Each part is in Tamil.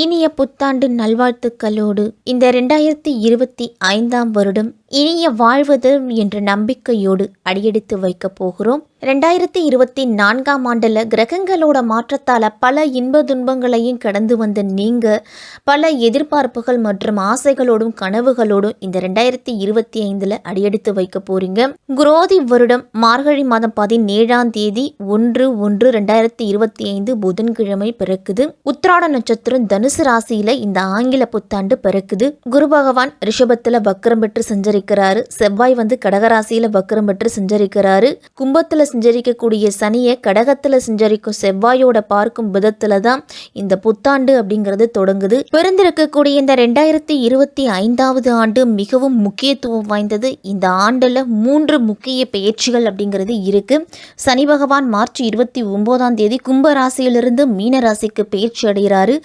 இனிய புத்தாண்டு நல்வாழ்த்துக்களோடு இந்த ரெண்டாயிரத்தி இருபத்தி ஐந்தாம் வருடம் இனிய வாழ்வது என்ற நம்பிக்கையோடு அடியெடுத்து வைக்கப் போகிறோம். ரெண்டாயிரத்தி இருபத்தி நான்காம் ஆண்டில் கிரகங்களோட மாற்றத்தால் பல இன்ப துன்பங்களையும் கடந்து வந்த நீங்கள் பல எதிர்பார்ப்புகள் மற்றும் ஆசைகளோடும் கனவுகளோடும் இந்த ரெண்டாயிரத்தி இருபத்தி ஐந்தில் அடியெடுத்து வைக்க போறீங்க. குரோதி வருடம் மார்கழி மாதம் பதினேழாம் தேதி ஒன்று ஒன்று ரெண்டாயிரத்தி இருபத்தி ஐந்து புதன்கிழமை பிறக்குது. உத்திராட நட்சத்திரம் தனுசு ராசியில இந்த ஆங்கில புத்தாண்டு பிறக்குது. குரு பகவான் ரிஷபத்துல வக்கரம் பெற்று சஞ்சரிக்கிறாரு. செவ்வாய் வந்து கடகராசியில வக்கரம் பெற்று சஞ்சரிக்கிறாரு. கும்பத்துல சஞ்சரிக்கக்கூடிய சனியை கடகத்துல சஞ்சரிக்கும் செவ்வாயோட பார்க்கும் விதத்துல தான் இந்த புத்தாண்டு அப்படிங்கிறது தொடங்குது. பிறந்திருக்கக்கூடிய இந்த ரெண்டாயிரத்தி இருபத்தி ஐந்தாவது ஆண்டு மிகவும் முக்கியத்துவம் வாய்ந்தது. இந்த ஆண்டுல மூன்று முக்கிய பெயர்ச்சிகள் அப்படிங்கிறது இருக்கு. சனி பகவான் மார்ச் இருபத்தி ஒன்பதாம் தேதி கும்ப ராசியிலிருந்து மீன ராசிக்கு பெயர்ச்சி அடைகிறாரு.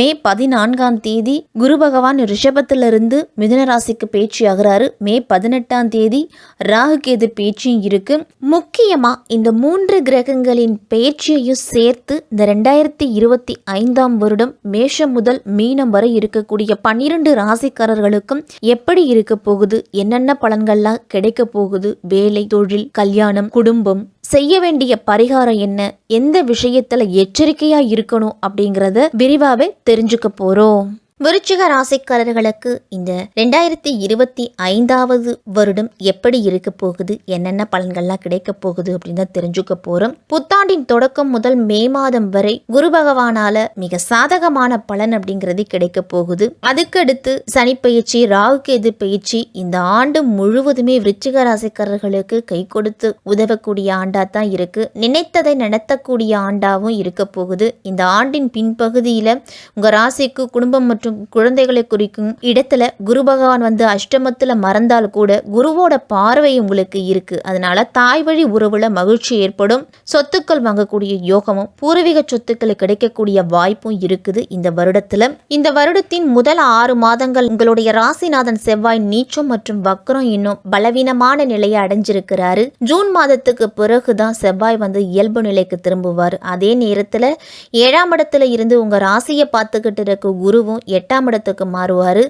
மே பதினான்காம் தேதி குரு பகவான் ரிஷபத்திலிருந்து மிதுன ராசிக்கு பேச்சு ஆகிறாரு. மே பதினெட்டாம் தேதி ராகு கேது பேச்சும் இருக்கு. முக்கியமா இந்த மூன்று கிரகங்களின் பேச்சையும் சேர்த்து இந்த ரெண்டாயிரத்தி இருபத்தி ஐந்தாம் வருடம் மேஷம் முதல் மீனம் வரை இருக்கக்கூடிய பன்னிரண்டு ராசிக்காரர்களுக்கும் எப்படி இருக்க போகுது? என்னென்ன பலன்கள்லாம் கிடைக்க போகுது? வேலை தொழில் கல்யாணம் குடும்பம் செய்ய வேண்டிய பரிகாரம் என்ன? எந்த விஷயத்துல எச்சரிக்கையா இருக்கணும் அப்படிங்கறத விரிவாவே தெரிஞ்சுக்க போகிறோம் விருச்சிக ராசிக்காரர்களுக்கு இந்த ரெண்டாயிரத்தி இருபத்தி ஐந்தாவது வருடம் எப்படி இருக்க போகுது? என்னென்ன பலன்கள்லாம் கிடைக்க போகுது அப்படின்னு தான் தெரிஞ்சுக்க போறோம். புத்தாண்டின் தொடக்கம் முதல் மே மாதம் வரை குரு பகவானால மிக சாதகமான பலன் அப்படிங்கிறது கிடைக்க போகுது. அதுக்கடுத்து சனி பயிற்சி ராகு கேது பயிற்சி இந்த ஆண்டு முழுவதுமே விருச்சிக ராசிக்காரர்களுக்கு கை கொடுத்து உதவக்கூடிய ஆண்டா தான் இருக்கு. நினைத்ததை நடத்தக்கூடிய ஆண்டாவும் இருக்க போகுது. இந்த ஆண்டின் பின்பகுதியில உங்க ராசிக்கு குடும்பம் மற்றும் மற்றும் குழந்தைகளை குறிக்கும் இடத்துல குரு பகவான் வந்து அஷ்டமத்துல மறந்தால் கூட குருவோட பார்வை உங்களுக்கு இருக்கு. அதனால தாய் வழி உறவுல மகிழ்ச்சி ஏற்படும். சொத்துக்கள் வாங்கக்கூடிய யோகமும் பூர்வீக சொத்துக்கள் கிடைக்கக்கூடிய வாய்ப்பும் இருக்குது இந்த வருடத்துல. இந்த வருடத்தின் முதல் ஆறு மாதங்கள் உங்களுடைய ராசிநாதன் செவ்வாய் நீச்சம் மற்றும் வக்ரம் இன்னும் பலவீனமான நிலையை அடைஞ்சிருக்கிறாரு. ஜூன் மாதத்துக்கு பிறகுதான் செவ்வாய் வந்து இயல்பு நிலைக்கு திரும்புவார். அதே நேரத்துல ஏழாம் இடத்துல இருந்து உங்க ராசியை பார்த்துக்கிட்டு இருக்க குருவும் எட்டாம் இடத்துக்கு மாறுவார்.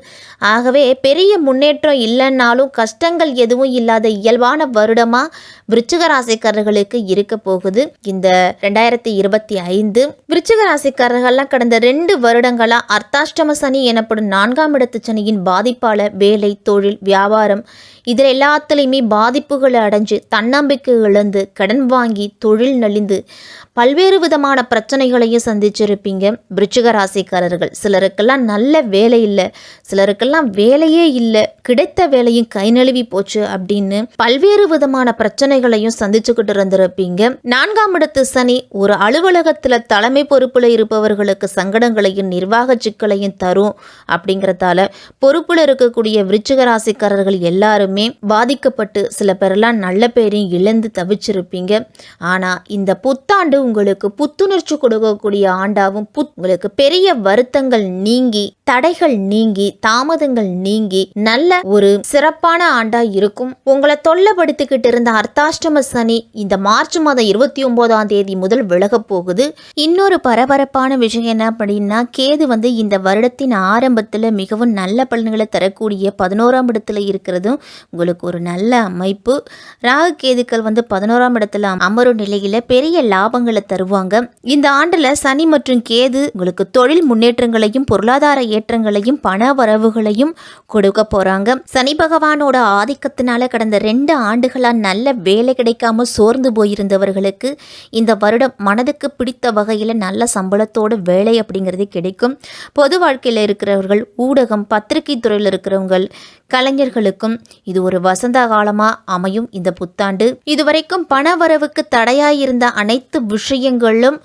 ஆகவே பெரிய முன்னேற்றம் இல்லைன்னாலும் கஷ்டங்கள் எதுவும் இல்லாத இயல்பான வருடமாக விருச்சிக ராசிக்காரர்களுக்கு இருக்க போகுது. இந்த ரெண்டாயிரத்தி இருபத்தி ஐந்து விருச்சிக ராசிக்காரர்கள்லாம் கடந்த ரெண்டு வருடங்களாக அர்த்தாஷ்டம சனி எனப்படும் நான்காம் இடத்து சனியின் பாதிப்பால் வேலை தொழில் வியாபாரம் இதில் எல்லாத்துலேயுமே பாதிப்புகளை அடைஞ்சு தன்னம்பிக்கை இழந்து கடன் வாங்கி தொழில் நலிந்து பல்வேறு விதமான பிரச்சனைகளையும் சந்திச்சிருப்பீங்க விருச்சிக ராசிக்காரர்கள். சிலருக்கெல்லாம் நல்ல நல்ல வேலை இல்லை. சிலருக்கெல்லாம் வேலையே இல்லை. கிடைத்த வேலையும் கை நழுவி போச்சு அப்படின்னு பல்வேறு விதமான பிரச்சனைகளையும் சந்திச்சுக்கிட்டு இருந்திருப்பீங்க. நான்காம் இடத்து சனி ஒரு அலுவலகத்தில் தலைமை பொறுப்பில் இருப்பவர்களுக்கு சங்கடங்களையும் நிர்வாக சிக்கலையும் தரும் அப்படிங்கிறதால பொறுப்பில் இருக்கக்கூடிய விருச்சிக ராசிக்காரர்கள் எல்லாருமே பாதிக்கப்பட்டு சில பேரெல்லாம் நல்ல பேரையும் இழந்து தவிச்சிருப்பீங்க. ஆனால் இந்த புத்தாண்டு உங்களுக்கு புத்துணர்ச்சி கொடுக்கக்கூடிய ஆண்டாவும் புத் உங்களுக்கு பெரிய வருத்தங்கள் நீங்கி தடைகள் நீங்கி தாமதங்கள் நீங்கி நல்ல ஒரு சிறப்பான ஆண்டா இருக்கும். உங்களை தொல்லப்படுத்திக்கிட்டு இருந்த அர்த்தாஷ்டம சனி இந்த மார்ச் மாதம் இருபத்தி ஒன்பதாம் தேதி முதல் விலக போகுது. இன்னொரு பரபரப்பான விஷயம் என்ன அப்படின்னா கேது வந்து இந்த வருடத்தின் ஆரம்பத்தில் மிகவும் நல்ல பலன்களை தரக்கூடிய பதினோராம் இடத்துல இருக்கிறதும் உங்களுக்கு ஒரு நல்ல அமைப்பு. ராகு கேதுக்கள் வந்து பதினோராம் இடத்துல அமரும் நிலையில பெரிய லாபங்களை தருவாங்க. இந்த ஆண்டுல சனி மற்றும் கேது உங்களுக்கு தொழில் முன்னேற்றங்களையும் பொருளாதார ஏற்றங்களையும் பண வரவுகளையும் கொடுக்க போகிறாங்க சனி பகவானோட ஆதிக்கத்தினால கடந்த ரெண்டு ஆண்டுகளாக நல்ல வேலை கிடைக்காம சோர்ந்து போயிருந்தவர்களுக்கு இந்த வருடம் மனதுக்கு பிடித்த வகையில் நல்ல சம்பளத்தோட வேலை அப்படிங்கிறது கிடைக்கும். பொது வாழ்க்கையில் இருக்கிறவர்கள் ஊடகம் பத்திரிகை துறையில் இருக்கிறவங்கள் கலைஞர்களுக்கும் இது ஒரு வசந்த காலமாக அமையும் இந்த புத்தாண்டு. இதுவரைக்கும் பண வரவுக்கு தடையாயிருந்த அனைத்து விஷயங்களும்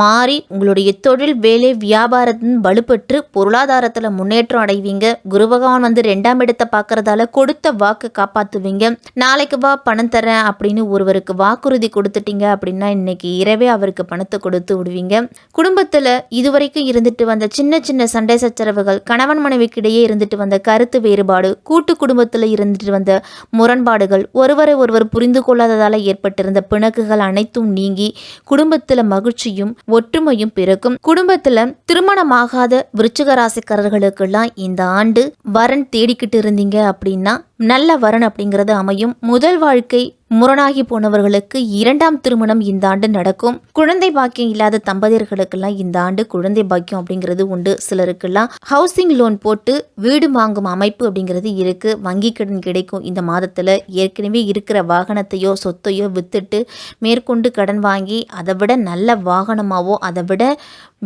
மாறி உங்களுடைய தொழில் வேலை வியாபாரத்தின் வலுப்பெற்று பொருளாதாரத்தில் முன்னேற்றம் அடைவீங்க. குரு பகவான் வந்து ரெண்டாம் இடத்தை பார்க்கறதால கொடுத்த வாக்கு காப்பாற்றுவீங்க நாளைக்கு வா பணம் தரேன் அப்படின்னு ஒருவருக்கு வாக்குறுதி கொடுத்துட்டீங்க அப்படின்னா இன்னைக்கு இரவே அவருக்கு பணத்தை கொடுத்து விடுவீங்க. குடும்பத்தில் இதுவரைக்கும் இருந்துட்டு வந்த சின்ன சின்ன சண்டை சச்சரவுகள் கணவன் மனைவிக்கிடையே இருந்துட்டு வந்த கருத்து வேறுபாடு கூட்டு குடும்பத்தில் இருந்துட்டு வந்த முரண்பாடுகள் ஒருவரை ஒருவர் புரிந்து கொள்ளாததால் ஏற்பட்டிருந்த பிணக்குகள் அனைத்தும் நீங்கி குடும்பத்தில் மகிழ்ச்சியும் ஒற்றுமையும் பிறக்கும். குடும்பத்துல திருமணமாகாத விருச்சிக ராசிக்காரர்களுக்கெல்லாம் இந்த ஆண்டு வரன் தேடிக்கிட்டு இருந்தீங்க அப்படின்னா நல்ல வரன் அப்படிங்கிறது அமையும். முதல் வாழ்க்கை முரணாகி போனவர்களுக்கு இரண்டாம் திருமணம் இந்த ஆண்டு நடக்கும். குழந்தை பாக்கியம் இல்லாத தம்பதியர்களுக்கெல்லாம் இந்த ஆண்டு குழந்தை பாக்கியம் அப்படிங்கிறது உண்டு. சிலருக்கெல்லாம் ஹவுசிங் லோன் போட்டு வீடு வாங்கும் அமைப்பு அப்படிங்கிறது இருக்கு. வங்கி கடன் கிடைக்கும். இந்த மாதத்துல ஏற்கனவே இருக்கிற வாகனத்தையோ சொத்தையோ வித்துட்டு மேற்கொண்டு கடன் வாங்கி அதை விட நல்ல வாகனமாவோ அதை விட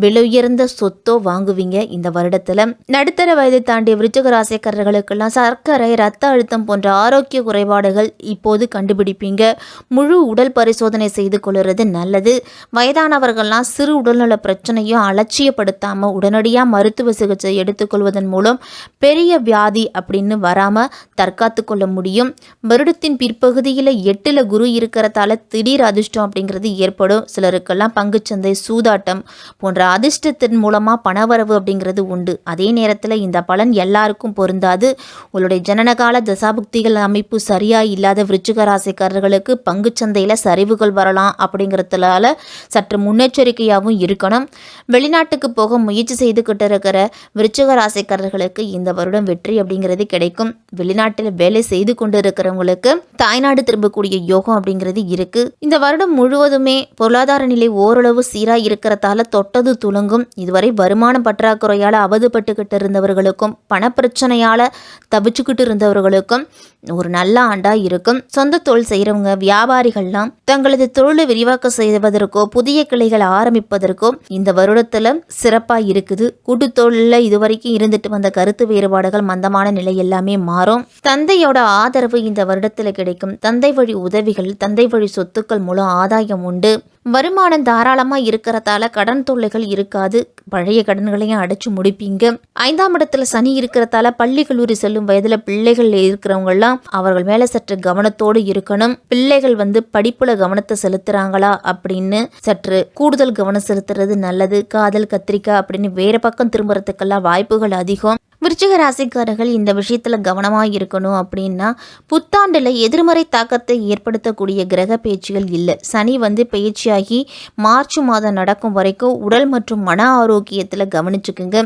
விலையுயர்ந்த சொத்தோ வாங்குவீங்க இந்த வருடத்தில். நடுத்தர வயதை தாண்டிய விருச்சக ராசிக்காரர்களுக்கெல்லாம் சர்க்கரை ரத்த அழுத்தம் போன்ற ஆரோக்கிய குறைபாடுகள் இப்போது கண்டுபிடிப்பீங்க. முழு உடல் பரிசோதனை செய்து கொள்வது நல்லது. வயதானவர்கள்லாம் சிறு உடல்நல பிரச்சனையும் அலட்சியப்படுத்தாமல் உடனடியாக மருத்துவ சிகிச்சை எடுத்துக்கொள்வதன் மூலம் பெரிய வியாதி அப்படின்னு வராமல் தற்காத்து கொள்ள முடியும். வருடத்தின் பிற்பகுதியில் எட்டில் குரு இருக்கிறதால திடீர் அதிர்ஷ்டம் அப்படிங்கிறது ஏற்படும். சிலருக்கெல்லாம் பங்குச்சந்தை சூதாட்டம் போன்ற அதிர்ஷ்டத்தின் மூலமாக பணவரவு அப்படிங்கிறது உண்டு. அதே நேரத்தில் இந்த பலன் எல்லாருக்கும் பொருந்தாது. உங்களுடைய ஜனனகால தசாபுக்திகள் அமைப்பு சரியாக இல்லாத விருச்சிக ராசிக்காரர்களுக்கு பங்குச்சந்தையில் சரிவுகள் வரலாம் அப்படிங்கிறதுனால சற்று முன்னெச்சரிக்கையாகவும் இருக்கணும். வெளிநாட்டுக்கு போக முயற்சி செய்துக்கிட்டு இருக்கிற விருச்சிக ராசிக்காரர்களுக்கு இந்த வருடம் வெற்றி அப்படிங்கிறது கிடைக்கும். வெளிநாட்டில் வேலை செய்து கொண்டு இருக்கிறவங்களுக்கு தாய்நாடு திரும்பக்கூடிய யோகம் அப்படிங்கிறது இருக்கு. இந்த வருடம் முழுவதுமே பொருளாதார நிலை ஓரளவு சீராக இருக்கிறதால தொட்டது துலங்கும். இதுவரை வருமான பற்றாக்குறையால் அவதுபட்டுக்கிட்டு இருந்தவர்களுக்கும் பணப்பிரச்சனையால் தவிச்சுக்கிட்டு இருந்தவர்களுக்கும் ஒரு நல்ல ஆண்டாக இருக்கும். சொந்த தொழில் செய்கிறவங்க வியாபாரிகள்லாம் தங்களது தொழிலை விரிவாக்க செய்வதற்கோ புதிய கிளைகள் ஆரம்பிப்பதற்கோ இந்த வருடத்தில் சிறப்பாக இருக்குது. கூட்டு தொழிலில் இதுவரைக்கும் இருந்துட்டு வந்த கருத்து வேறுபாடுகள் மந்தமான நிலை எல்லாமே மாறும். தந்தையோட ஆதரவு இந்த வருடத்தில் கிடைக்கும். தந்தை வழி உதவிகள் தந்தை வழி சொத்துக்கள் மூலம் ஆதாயம் உண்டு. வருமானம் தாராளமாக இருக்கிறதால கடன் தொல்லைகள் இருக்காது. பழைய கடன்களையும் அடைச்சு முடிப்பீங்க. ஐந்தாம் இடத்துல சனி இருக்கிறதால பள்ளி கல்லூரி செல்லும் வயதில் பிள்ளைகள் இருக்கிறவங்கெல்லாம் அவர்கள் மேலே சற்று கவனத்தோடு இருக்கணும். பிள்ளைகள் வந்து படிப்புல கவனத்தை செலுத்துறாங்களா அப்படின்னு சற்று கூடுதல் கவனம் செலுத்துறது நல்லது. காதல் கத்திரிக்காய் அப்படின்னு வேற பக்கம் திரும்புறதுக்கெல்லாம் வாய்ப்புகள் அதிகம். விருச்சிக ராசிக்காரர்கள் இந்த விஷயத்தில் கவனமாக இருக்கணும் அப்படின்னா புத்தாண்டில் எதிர்மறை தாக்கத்தை ஏற்படுத்தக்கூடிய கிரக பேச்சுகள் இல்லை. சனி வந்து பயிற்சியாகி மார்ச் மாதம் நடக்கும் வரைக்கும் உடல் மற்றும் மன ஆரோக்கியத்தில் கவனிச்சுக்குங்க.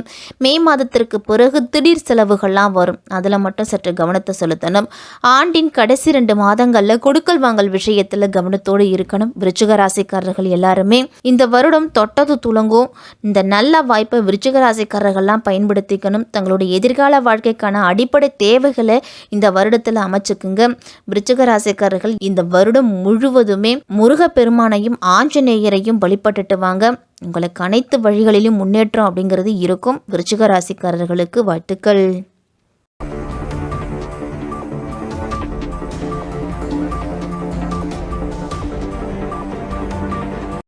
மே மாதத்திற்கு பிறகு திடீர் செலவுகள்லாம் வரும். அதில் மட்டும் சற்று கவனத்தை செலுத்தணும். ஆண்டின் கடைசி ரெண்டு மாதங்களில் கொடுக்கல் வாங்கல் விஷயத்தில் கவனத்தோடு இருக்கணும். விருச்சிக ராசிக்காரர்கள் எல்லாருமே இந்த வருடம் தொட்டது துளங்கும். இந்த நல்ல வாய்ப்பை விருச்சிக ராசிக்காரர்கள்லாம் பயன்படுத்திக்கணும். தங்களுடைய எதிர்கால வாழ்க்கைக்கான அடிப்படை தேவைகளை இந்த வருடத்தில் அமைச்சுக்குங்க. விருச்சிக ராசிக்காரர்கள் இந்த வருடம் முழுவதுமே முருகப்பெருமானையும் ஆஞ்சநேயரையும் வழிபட்டுட்டு வாங்க. உங்களுக்கு அனைத்து வழிகளிலும் முன்னேற்றம் அப்படிங்கிறது இருக்கும். விருச்சிக ராசிக்காரர்களுக்கு வாழ்த்துக்கள்.